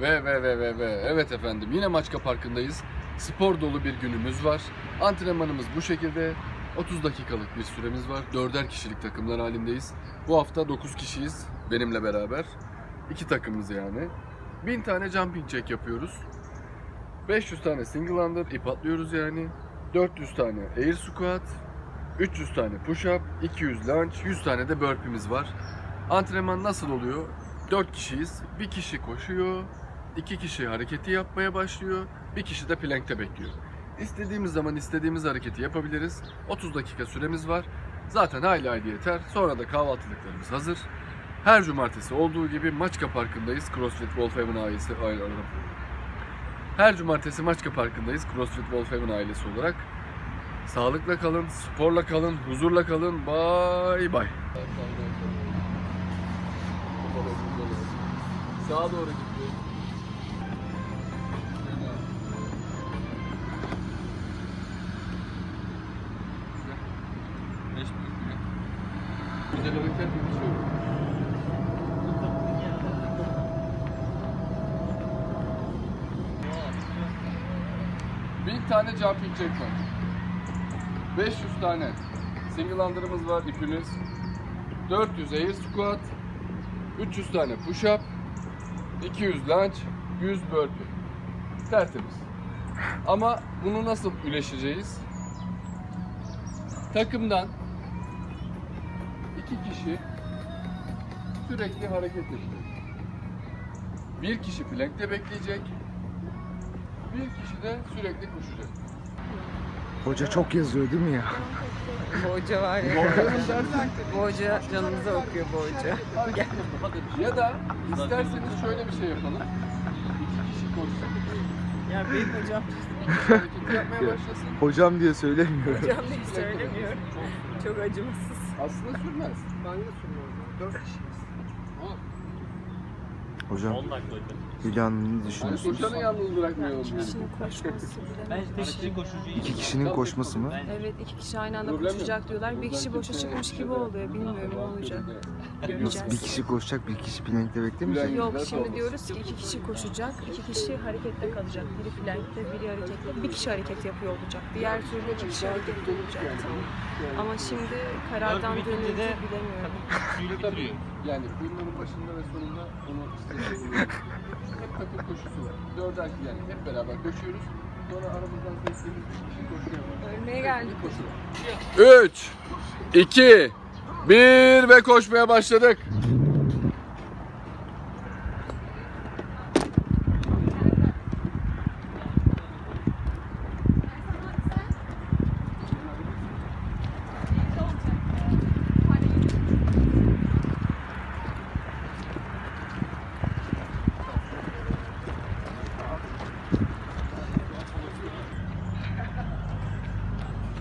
Ve ve ve ve ve evet efendim yine Maçka Parkı'ndayız. Spor dolu bir günümüz var. Antrenmanımız bu şekilde. 30 dakikalık bir süremiz var. Dörder kişilik takımlar halindeyiz. Bu hafta 9 kişiyiz benimle beraber. İki takımız yani. 1000 tane jumping jack yapıyoruz. 500 tane single under ip atlıyoruz yani. 400 tane air squat. 300 tane push up, 200 lunge, 100 tane de burpee'miz var. Antrenman nasıl oluyor? 4 kişiyiz. Bir kişi koşuyor, iki kişi hareketi yapmaya başlıyor, bir kişi de plankte bekliyor. İstediğimiz zaman istediğimiz hareketi yapabiliriz. 30 dakika süremiz var. Zaten hayli hayli yeter. Sonra da kahvaltılıklarımız hazır. Her cumartesi olduğu gibi Maçka Parkı'ndayız. CrossFit Wolfhaven ailesi aile- Her cumartesi Maçka Parkı'ndayız. CrossFit Wolfhaven ailesi olarak. Sağlıkla kalın, sporla kalın, huzurla kalın. Bay bay. Sağa doğru gidiyor. Güzel hareket yapıyor. Bin tane jumping jack var. 500 tane single under'ımız var ipimiz. 400 air squat. 300 tane push up. 200 lunge. 100 burpee. Tertemiz. Ama bunu nasıl üleşeceğiz? Takımdan iki kişi sürekli hareket edecek. Bir kişi plankte bekleyecek. Bir kişi de sürekli koşacak. Hoca çok yazıyor değil mi ya? Bu hoca var ya. Hoca canımıza okuyor bu hoca. hareket yapın. Ya da isterseniz şöyle bir şey yapalım. İki kişi koşsun. Ya benim hocam. Hareketi yapmaya başlasın. Hocam diye söylemiyor. Hocam diye söylemiyorum. Çok acımasız. Aslında sürmez. Ben de sürmüyorum. Dört kişiyiz. Hocam 10 dakika hocam. Hülya Hanım ne düşünüyorsunuz? koşanı yalnız bırakmayalım. yani. kişinin koşması bile. İki kişinin koşması mı? Evet iki kişi aynı anda koşacak diyorlar. Bir kişi boşa çıkmış gibi oluyor. Bilmiyorum ne olacak. Nasıl bir kişi koşacak, bir kişi plankte beklemeyecek? Yok şimdi diyoruz ki iki kişi koşacak, iki kişi harekette kalacak. Biri plankte, biri harekette. Bir kişi hareket yapıyor olacak. Diğer türlü iki kişi harekette olacak. Ama şimdi karardan dönüldü de- bilemiyorum. Yani bunların başında ve sonunda onu istediğimiz Hep takım koşusu var. Dörder yani hep beraber koşuyoruz. Sonra aramızdan seçtiğimiz bir kişi koşuyor. Ölmeye geldik. Bir koşu var. 3 2 1 ve koşmaya başladık.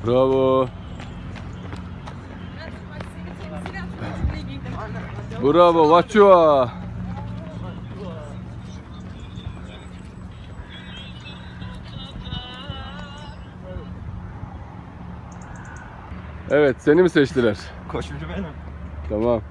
Bravo. Bravo, Vachua. Evet, seni mi seçtiler? Koşucu benim. Tamam.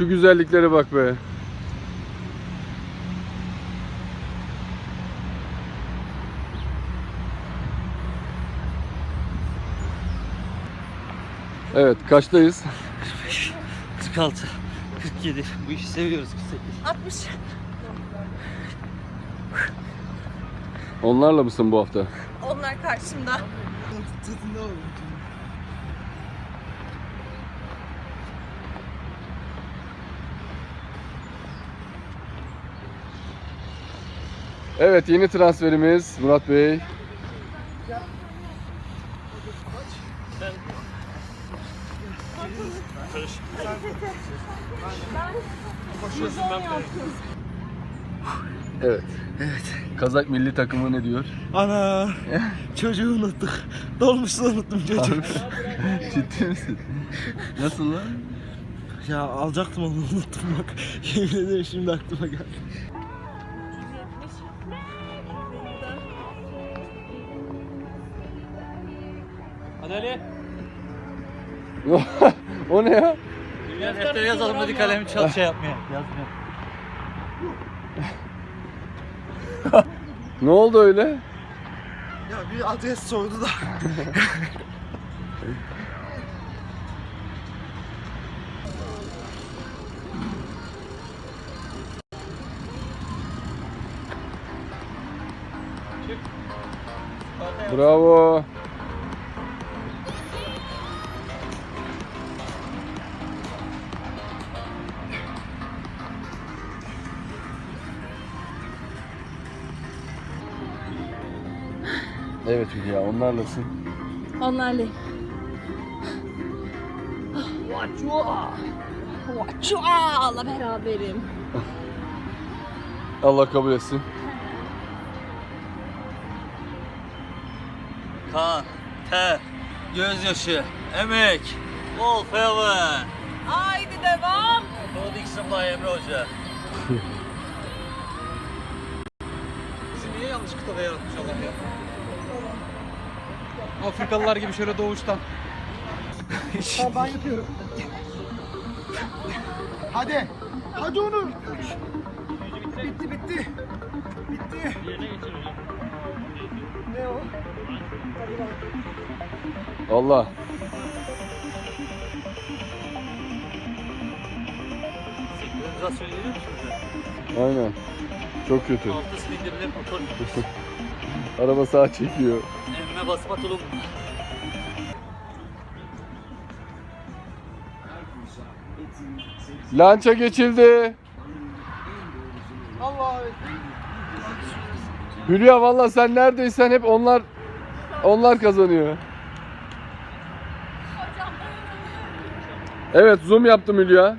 Şu güzelliklere bak be. Evet, kaçtayız? 46. 47. Bu işi seviyoruz 48. 60. Onlarla mısın bu hafta? Onlar karşımda. Evet, yeni transferimiz Murat Bey. Evet. Evet. Kazak milli takımı ne diyor? Ana! Çocuğu unuttuk. Dolmuşsa unuttum çocuğu. Ciddi misin? Nasıl lan? ya alacaktım onu unuttum bak. Yemin ederim şimdi aklıma geldi. Hadi Ali. o ne ya? Ya deftere yazalım dedi kalemi çal şey yapmıyor. Yazmıyor. Ne oldu öyle? Ya bir adres sordu da. Bravo. Evet Hülya onlarlasın. Vaçua. Vaçua'la beraberim. Allah kabul etsin. Kan, ter, gözyaşı, emek, fever. Haydi devam. Pro Dixon by Emre Hoca. Bizi niye yanlış kıtada yaratmış Allah ya? Afrikalılar gibi şöyle doğuştan. ben yapıyorum. Hadi. Hadi Onur. Bitti bitti. Bitti. Ne o? Allah. Senkronizasyonu musunuz? Aynen. Çok kötü. Altı silindirli motor. Araba sağa çekiyor. Emme basma tulum. Lança geçildi. Allah Hülya valla sen neredeysen hep onlar onlar kazanıyor. Evet zoom yaptım Hülya.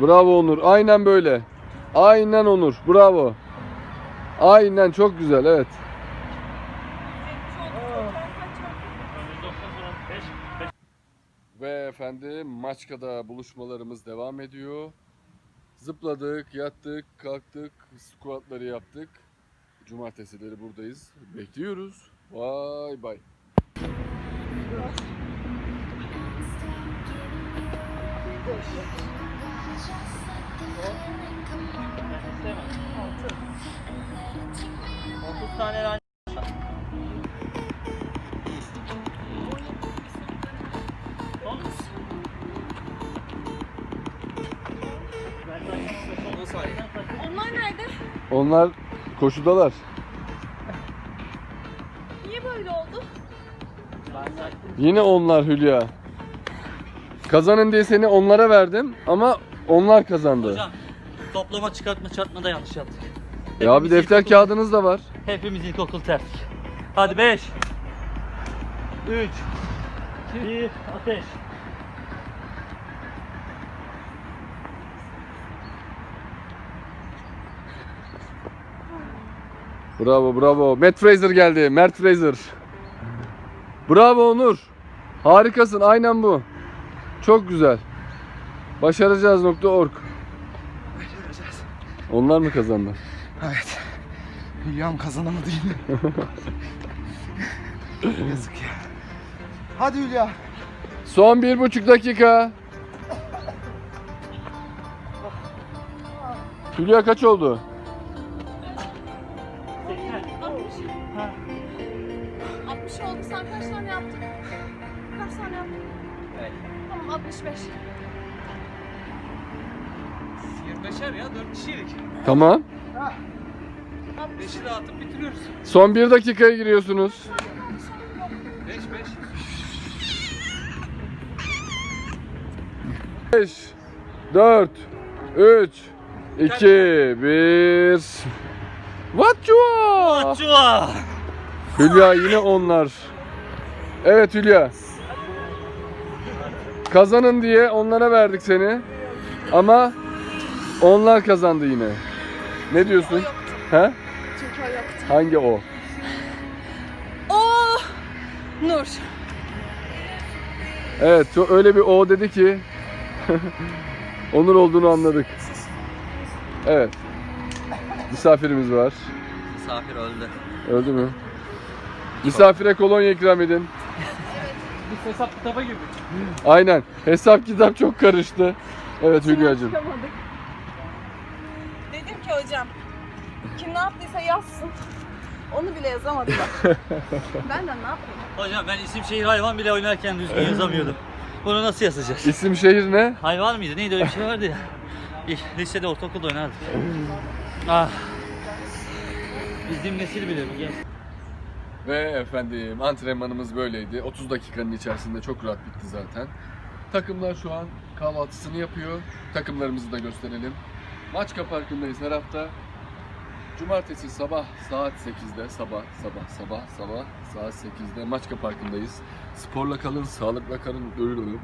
Bravo Onur. Aynen böyle. Aynen Onur. Bravo. Aynen çok güzel evet. Ve efendim Maçka'da buluşmalarımız devam ediyor. Zıpladık, yattık, kalktık, squatları yaptık. Cumartesileri buradayız. Bekliyoruz. Vay bay. Otuz tane lan. Onlar nerede? Onlar koşudalar. Niye böyle oldu? Yine onlar Hülya. Kazanın diye seni onlara verdim ama onlar kazandı. Hocam toplama çıkartma çarpma da yanlış yaptık. Ya bir Hepimiz defter ilkokul- kağıdınız da var. Hepimiz ilkokul terdik. Hadi 5 3 1 Ateş. Bravo bravo. Matt Fraser geldi. Mert Fraser. Bravo Onur. Harikasın. Aynen bu. Çok güzel. Başaracağız.org. Onlar mı kazandı? Evet. Hülyam kazanamadı yine. Yazık ya. Hadi Hülya. Son bir buçuk dakika. Hülya kaç oldu? 25'er ya 4 kişiydik. Tamam. 5'i dağıtıp bitiriyoruz. Son bir dakikaya giriyorsunuz. 5 5. 5, 4, 3, 2, 1. What you are? Açua! Hülya yine onlar. Evet Hülya. Kazanın diye onlara verdik seni. Ama onlar kazandı yine. Ne diyorsun? He? Çünkü o yoktu. Hangi o? Oh! Nur. Evet, çok öyle bir o dedi ki Onur olduğunu anladık. Evet. Misafirimiz var. Misafir öldü. Öldü mü? Misafire kolonya ikram edin. Biz hesap kitaba girdik. Aynen. Hesap kitap çok karıştı. Evet Hülya'cığım. Çıkamadık. Ki hocam kim ne yaptıysa yazsın. Onu bile yazamadılar. Benden ne yapayım? Hocam ben isim şehir hayvan bile oynarken düzgün yazamıyordum. Bunu nasıl yazacağız? İsim şehir ne? Hayvan mıydı? Neydi öyle bir şey vardı ya. İlk lisede ortaokulda oynardık. Ah. Bizim nesil bilir bu genç. Ve efendim antrenmanımız böyleydi. 30 dakikanın içerisinde çok rahat bitti zaten. Takımlar şu an kahvaltısını yapıyor. Takımlarımızı da gösterelim. Maçka Parkı'ndayız her hafta. Cumartesi sabah saat 8'de sabah sabah sabah sabah saat 8'de Maçka Parkı'ndayız. Sporla kalın, sağlıkla kalın. Ölürüm.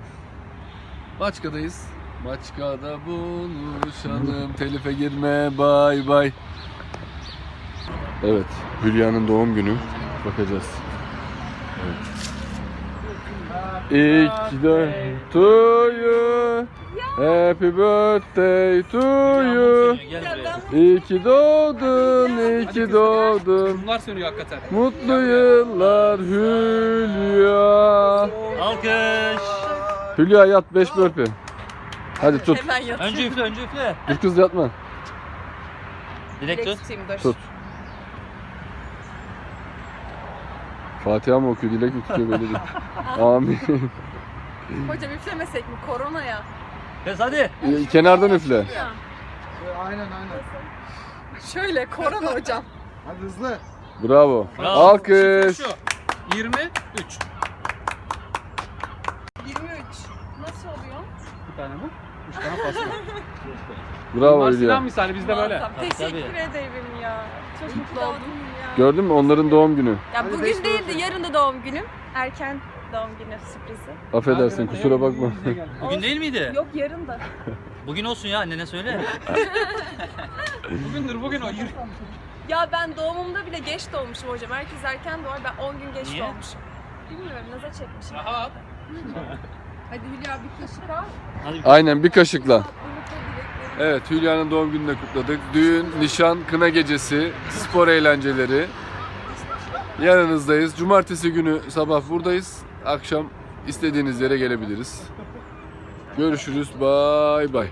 Maçka'dayız. Maçka'da buluşalım. Telife girme. Bay bay. Evet, Hülya'nın doğum günü. Bakacağız. Evet. İlk de to you. Happy birthday to you. İyi ki doğdun, iyi ki doğdun. Bunlar sönüyor hakikaten. Mutlu yıllar Hülya. Alkış. Hülya yat 5 burpee. Hadi tut. Hemen yatayım. Önce üfle, önce üfle. Dur kız yatma. Dilek tut. tutayım dur. Tut. Fatiha mı okuyor, dilek mi tutuyor böyle değil. Amin. Hocam üflemesek mi? Korona ya. Kes hadi. Ee, Kenardan üfle. Aynen aynen. Şöyle korona hocam. Hadi hızlı. Bravo. Bravo. Alkış. Şu. 23. 23. Nasıl oluyor? Bir tane bu. Üç tane pasta. Bravo Bunlar silah Hülya. misali bizde böyle. Muazzam. Teşekkür ederim ya. Çok mutlu oldum. Ya. Gördün mü onların doğum günü. Ya bugün değil de yarın da doğum günüm. Erken doğum günü sürprizi. Affedersin kusura bakma. Bugün değil miydi? Yok yarın da. Bugün olsun ya annene söyle. Bugündür bugün o. Yürü. Ya ben doğumumda bile geç doğmuşum hocam. Herkes erken doğar. Ben 10 gün geç Niye? doğmuşum. Bilmiyorum naza çekmişim. Rahat. Hadi Hülya bir kaşık al. Hadi Aynen bir kaşıkla. Evet Hülya'nın doğum gününü de kutladık. Düğün, nişan, kına gecesi, spor eğlenceleri. Yanınızdayız. Cumartesi günü sabah buradayız. Akşam istediğiniz yere gelebiliriz. Görüşürüz. Bay bay.